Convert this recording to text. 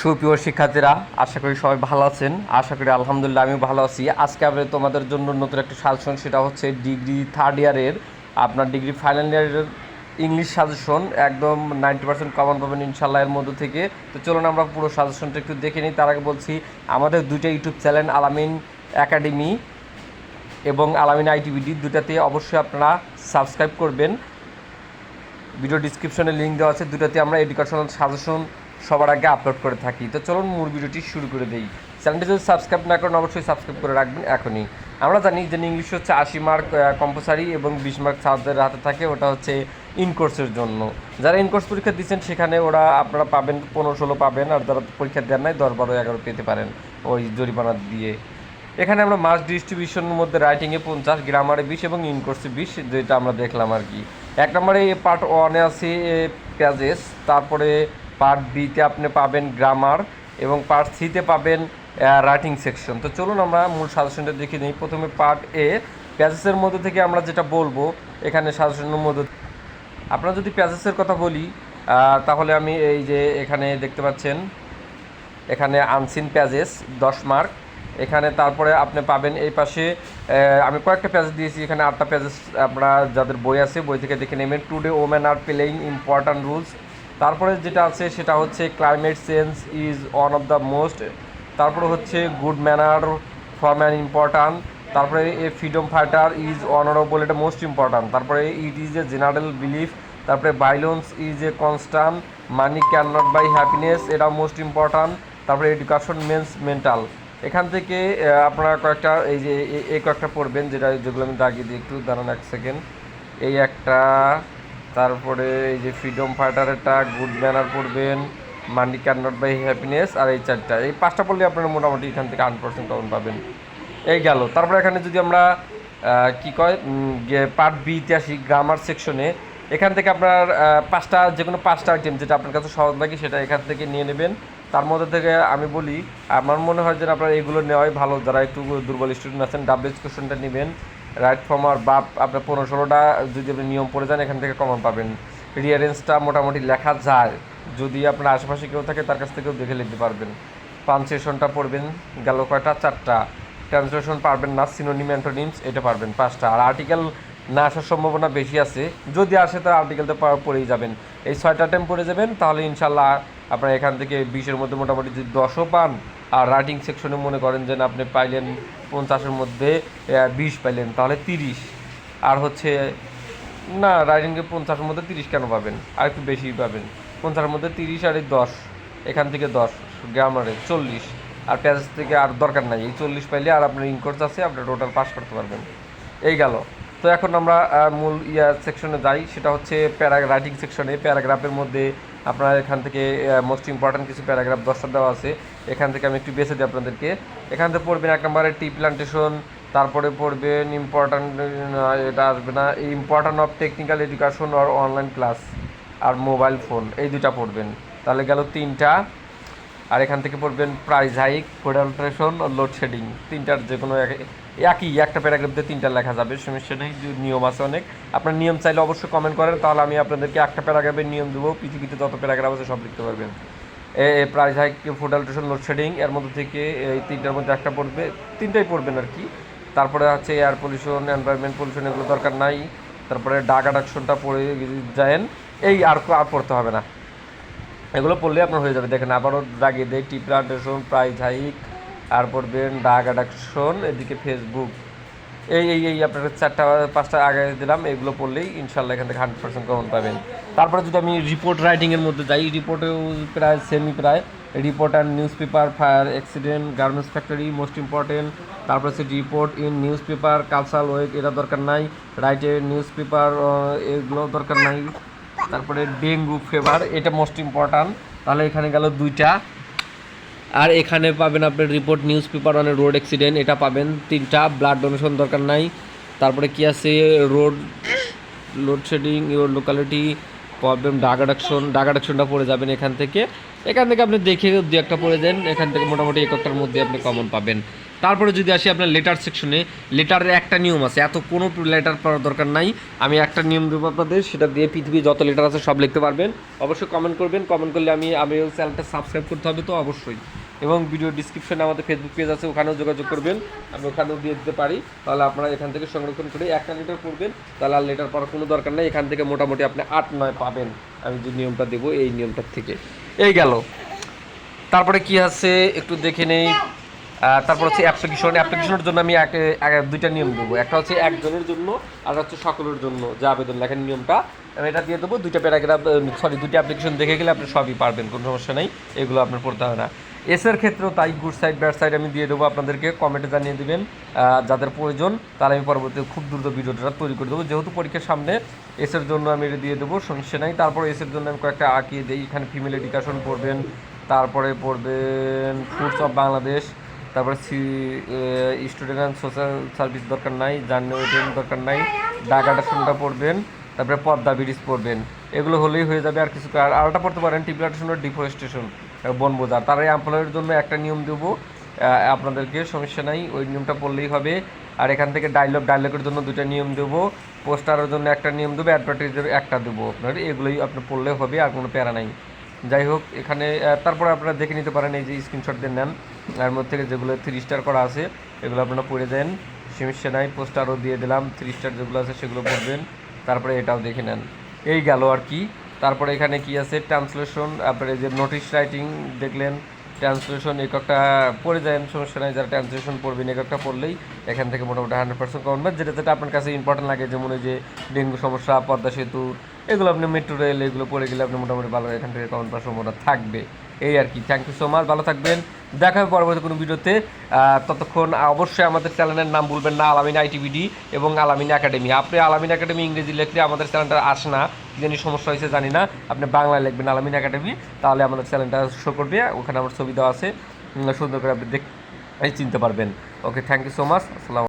সুপ্রিয় শিক্ষার্থীরা, আশা করি সবাই ভালো আছেন। আশা করি আলহামদুলিল্লাহ আমি ভালো আছি। আজকে আমি তোমাদের জন্য নতুন একটা সাজেশন, সেটা হচ্ছে ডিগ্রি থার্ড ইয়ারের আপনার ডিগ্রি ফাইনাল ইয়ারের ইংলিশ সাজেশন, একদম নাইনটি পার্সেন্ট কমন পাবেন ইনশাল্লাহ এর মধ্যে থেকে। তো চলুন আমরা পুরো সাজেশনটা একটু দেখে নিই। তার আগে বলছি, আমাদের দুইটা ইউটিউব চ্যানেল, আলামিন একাডেমি এবং আলামিন আইটিভিডি দুটাতে অবশ্যই আপনারা সাবস্ক্রাইব করবেন। ভিডিও ডিসক্রিপশনে লিঙ্ক দেওয়া আছে দুটাতে আমরা এডুকেশনাল সাজেশন সবার আগে আপলোড করে থাকি। তো চলুন মূল ভিডিওটি শুরু করে দিই। চ্যানেলটি যদি সাবস্ক্রাইব না করেন, অবশ্যই সাবস্ক্রাইব করে রাখবেন এখনই। আমরা জানি যে ইংলিশ হচ্ছে আশি মার্ক কম্পালসারি এবং বিশ মার্ক ছাত্রদের হাতে থাকে, ওটা হচ্ছে ইন কোর্সের জন্য। যারা ইন কোর্স পরীক্ষা দিচ্ছেন, সেখানে ওরা আপনারা পাবেন পনেরো ষোলো পাবেন, আর যারা পরীক্ষা দেন নাই, দশ বারো এগারো পেতে পারেন ওই জরিমানা দিয়ে। এখানে আমরা মাস ডিস্ট্রিবিউশনের মধ্যে রাইটিংয়ে পঞ্চাশ গ্রামারে বিশ এবং ইনকোর্সে বিশ, যেটা আমরা দেখলাম আর কি। এক নম্বরে পার্ট ওয়ানে আছে প্যাজেস তারপরে পার্ট বিতে আপনি পাবেন গ্রামার এবং পার্ট সিতে পাবেন রাইটিং সেকশন তো চলুন আমরা মূল সাজেশনটা দেখে নিই। প্রথমে পার্ট এ প্যাজেসের মধ্যে থেকে আমরা যেটা বলব, এখানে সাজেশনের মধ্যে আপনারা যদি প্যাজেসের কথা বলি তাহলে আমি এই যে এখানে দেখতে পাচ্ছেন, এখানে আনসিন প্যাজেস দশ মার্ক এখানে তারপরে আপনি পাবেন এই পাশে আমি কয়েকটা প্যাজেস দিয়েছি। এখানে আটটা প্যাজেস আপনারা যাদের বই আছে, বই থেকে দেখে নেবেন। Today women are playing important roles তারপরে যেটা আছে, সেটা হচ্ছে climate change is one of the most তারপরে হচ্ছে good manner for man important তারপরে a freedom fighter is honourable এটা মোস্ট ইম্পর্ট্যান্ট তারপরে it is a general belief তারপরে violence is a constant money can not buy happiness এটা most important তারপরে education means mental এখান থেকে আপনারা কয়েকটা, এই যে এই কয়েকটা পড়বেন, যেটা, যেগুলো আমি দাগিয়ে দিই একটু দাঁড়ান এক সেকেন্ড এই একটা তারপরে এই যে ফ্রিডম ফাইটারেরটা গুড ম্যানার পড়বেন money can not buy happiness আর এই চারটা। এই পাঁচটা পড়লে আপনারা মোটামুটি এখান থেকে আট পার্সেন্ট কমন পাবেন। এই গেল। তারপরে এখানে যদি আমরা কি কয় পার্ট বিতে আসি গ্রামার সেকশনে এখান থেকে আপনার পাঁচটা যে কোনো পাঁচটা আইটেম যেটা আপনার কাছে সহজ লাগে সেটা এখান থেকে নিয়ে নেবেন। তার মধ্যে থেকে আমি বলি, আমার মনে হয় যে আপনার এগুলো নেওয়াই ভালো। যারা একটু দুর্বল স্টুডেন্ট আছেন ডাব্লিউএস কোশ্চেনটা নেবেন। রাইট ফর্ম আর বাপ, আপনার পনেরো ষোলোটা, যদি আপনি নিয়ম পড়ে যান, এখান থেকে কমন পাবেন। রিয়ারেন্সটা মোটামুটি লেখা যায়। যদি আপনার আশেপাশে কেউ থাকে, তার কাছ থেকেও দেখে লিখতে পারবেন। পাঞ্চুয়েশনটা পড়বেন, গেল কয়টা? চারটা। ট্রান্সলেশন পারবেন না সিনোনিম অ্যান্টোনিমস এটা পারবেন, পাঁচটা। আর আর্টিকেল না আসার সম্ভাবনা বেশি আছে। যদি আসে তো আর্টিকেল তো পড়েই যাবেন। এই ছয়টা টাইম পড়ে যাবেন, তাহলে ইনশাল্লাহ আপনার এখান থেকে বিশের মধ্যে মোটামুটি যদি দশও পান আর রাইটিং সেকশনে মনে করেন যে আপনি পাইলেন পঞ্চাশের মধ্যে বিশ পাইলেন, তাহলে তিরিশ। আর হচ্ছে, না, রাইটিংয়ে পঞ্চাশের মধ্যে তিরিশ কেন পাবেন? আর একটু বেশি পাবেন। পঞ্চাশের মধ্যে তিরিশ আর এই দশ, এখান থেকে দশ, গ্রামারে চল্লিশ। আর প্যাজ থেকে আর দরকার নাই, এই চল্লিশ পাইলে আর আপনার ইনকোর্স আছে, আপনি টোটাল পাস করতে পারবেন। এই গেল। তো এখন আমরা মূল ইয়া সেকশনে যাই। সেটা হচ্ছে প্যারা রাইটিং সেকশনে প্যারাগ্রাফের মধ্যে আপনার এখান থেকে মোস্ট ইম্পর্ট্যান্ট কিছু প্যারাগ্রাফ দশটা দেওয়া আছে। এখান থেকে আমি একটু বেছে দিই আপনাদেরকে। এখান থেকে পড়বেন এক নম্বরে টি প্লান্টেশন তারপরে পড়বেন ইম্পর্ট্যান্ট এটা আসবে না ইম্পর্ট্যান্ট অফ টেকনিক্যাল এডুকেশন আর অনলাইন ক্লাস আর মোবাইল ফোন এই দুটা পড়বেন। তাহলে গেল তিনটা। আর এখান থেকে পড়বেন প্রাইজ হাইক ফোডালট্রেশন লোডশেডিং তিনটার যে কোনো একই, একটা প্যারাগ্রাফ দিয়ে তিনটা লেখা যাবে, সমস্যা নেই নিয়ম আছে অনেক। আপনার নিয়ম চাইলে অবশ্যই কমেন্ট করেন, তাহলে আমি আপনাদেরকে একটা প্যারাগ্রাফের নিয়ম দেবো, পৃথিবীতে যত প্যারাগ্রাফ আছে সব লিখতে পারবেন। A price hike food adulteration load shedding এর মধ্যে থেকে এই তিনটার মধ্যে একটা পড়বে, তিনটাই পড়বেন আর কি। তারপরে হচ্ছে এয়ার পলিউশন এনভায়রনমেন্ট পলিউশন এগুলো দরকার নাই। তারপরে ডাক অ্যাডাকশনটা পড়ে যায়েন, এই আর আর পড়তে হবে না। এগুলো পড়লে আপনার হয়ে যাবে। দেখেন, আবারও দাগিয়ে দেয় টি প্লান্টেশন প্রাইস হাইক আর পড়বেন ডাক অ্যাডাকশন, এদিকে ফেসবুক এই এই এই আপনার চারটা, পাঁচটা আগে দিলাম, এগুলো পড়লেই ইনশাল্লাহ এখান থেকে হান্ড্রেড পার্সেন্ট কমন পাবেন। তারপরে যদি আমি রিপোর্ট রাইটিংয়ের মধ্যে যাই রিপোর্টেও প্রায় সেমি প্রায়। Report and newspaper fire accident garments factory most important তারপরে হচ্ছে report in newspaper cultural week এটা দরকার নাই। রাইটে নিউজ পেপার এগুলো দরকার নাই। তারপরে ডেঙ্গু ফেভার এটা মোস্ট ইম্পর্ট্যান্ট তাহলে এখানে গেল দুইটা। আর এখানে পাবেন আপনার report newspaper on road accident এটা পাবেন। তিনটা ব্লাড ডোনেশন দরকার নাই। তারপরে কি আছে? Road load shedding your locality problem drug addiction drug অ্যাডাকশনটা পড়ে যাবেন এখান থেকে। এখান থেকে আপনি দেখে দু একটা পড়ে দেন। এখান থেকে মোটামুটি একটার মধ্যে আপনি কমন পাবেন। তারপরে যদি আসি আপনার লেটার সেকশনে লেটারের একটা নিয়ম আছে। এত কোনো লেটার পড়ার দরকার নাই। আমি একটা নিয়ম দেবো আপনাদের, সেটা দিয়ে পৃথিবী যত লেটার আছে সব লিখতে পারবেন। অবশ্যই কমেন্ট করবেন। কমেন্ট করলে আমি আমি চ্যানেলটা সাবস্ক্রাইব করতে হবে তো অবশ্যই। এবং ভিডিও ডিসক্রিপশনে আমাদের ফেসবুক পেজ আছে, ওখানেও যোগাযোগ করবেন। আমি ওখানেও দিয়ে দিতে পারি। তাহলে আপনারা এখান থেকে সংরক্ষণ করে একটা লিটার পড়বেন। তাহলে আর লেটার পড়ার কোনো দরকার নেই। এখান থেকে মোটামুটি আপনি আট, নয় পাবেন। আমি যে নিয়মটা দেবো, এই নিয়মটার থেকে। এই গেল। তারপরে কি আছে? একটু দেখে নেই। তারপর হচ্ছে অ্যাপ্লিকেশন অ্যাপ্লিকেশনের জন্য আমি দুইটা নিয়ম দেবো। একটা হচ্ছে একজনের জন্য, আর হচ্ছে সকলের জন্য যে আবেদন লেখার নিয়মটা। আমি এটা দিয়ে দেবো। দুইটা প্যারাগ্রাফ সরি দুইটা অ্যাপ্লিকেশন দেখে গেলে আপনি সবই পারবেন, কোনো সমস্যা নেই। এগুলো আপনার পড়তে হবে না। এসের ক্ষেত্রেও তাই গুড সাইড ব্যাড সাইড আমি দিয়ে দেবো আপনাদেরকে কমেন্টে জানিয়ে দেবেন যাদের প্রয়োজন তারা আমি পরবর্তী খুব দ্রুত ভিডিওটা তৈরি করে দেবো। যেহেতু পরীক্ষার সামনে এসের জন্য আমি এটা দিয়ে দেবো সমস্যা নাই। তারপর এসের জন্য আমি কয়েকটা আঁকিয়ে দিই, এখানে ফিমেল এডুকেশন পড়বেন, তারপরে পড়বেন ফুডস অফ বাংলাদেশ তারপরে সি স্টুডেন্ট অ্যান্ড সোশ্যাল সার্ভিস দরকার নাই জার্নালিজম দরকার নাই ডাকাটাশনটা পড়বেন, তারপরে পদ্মা ব্রিজ পড়বেন। এগুলো হলেই হয়ে যাবে আর কিছু আর আরেকটা পড়তে পারেন টিপ্লাটেশনের ডিফরেস্টেশন বনবোজার তার এমপ্লয়ের জন্য একটা নিয়ম দেবো। আপনাদেরকে সমস্যা নাই, ওই নিয়মটা পড়লেই হবে। আর এখান থেকে ডায়লগ ডায়লগের জন্য দুটো নিয়ম দেবো। পোস্টারের জন্য একটা নিয়ম দেবো অ্যাডভার্টাইজের একটা দেবো আপনার। এগুলোই আপনি পড়লে হবে, আর কোনো প্যারা নাই। যাই হোক, এখানে তারপরে আপনারা দেখে নিতে পারেন, এই যে স্ক্রিনশট দিয়ে নেন। এর মধ্যে থেকে যেগুলো থ্রি স্টার করা আছে, এগুলো আপনারা পড়ে দেন। সমস্যা নাই পোস্টারও দিয়ে দিলাম। থ্রি স্টার যেগুলো আছে, সেগুলো পড়বেন। তারপরে এটাও দেখে নেন। এই গেল আর কি। তারপরে এখানে কি আছে? ট্রান্সলেশন আপনার যে নোটিশ রাইটিং দেখলেন ট্রান্সলেশন এককটা পড়ে যায় সমস্যা নাই, যারা ট্রান্সলেশন পড়বেন এককটা পড়লেই এখান থেকে মোটামুটি হান্ড্রেড পার্সেন্ট কমবে যেটা যেটা আপনার কাছে ইম্পর্টেন্ট লাগে, যেমন ওই যে ডেঙ্গু সমস্যা, পদ্মা সেতু, এগুলো আপনি মেট্রো রেল এগুলো পড়ে গেলে আপনি মোটামুটি ভালো, এখান থেকে কমন সম্ভাবনা থাকবে। এই আর কি। থ্যাংক ইউ সো মাচ ভালো থাকবেন। দেখা হবে পরবর্তী কোনো ভিডিওতে। ততক্ষণ অবশ্যই আমাদের চ্যানেলের নাম বলবেন না, আলামিন আইটিভিডি এবং আলামিন একাডেমি। আপনি আলামিন একাডেমি ইংরেজি লিখলে আমাদের চ্যানেলটা আসে না। কি জানি সমস্যা হয়েছে, জানি না। আপনি বাংলায় লিখবেন আলামিন একাডেমি, তাহলে আমাদের চ্যানেলটা শো করবে। ওখানে আমার ছবি দেওয়া আছে। সুন্দর করে আপনি দেখ চিনতে পারবেন। Okay thank you so much আসসালাম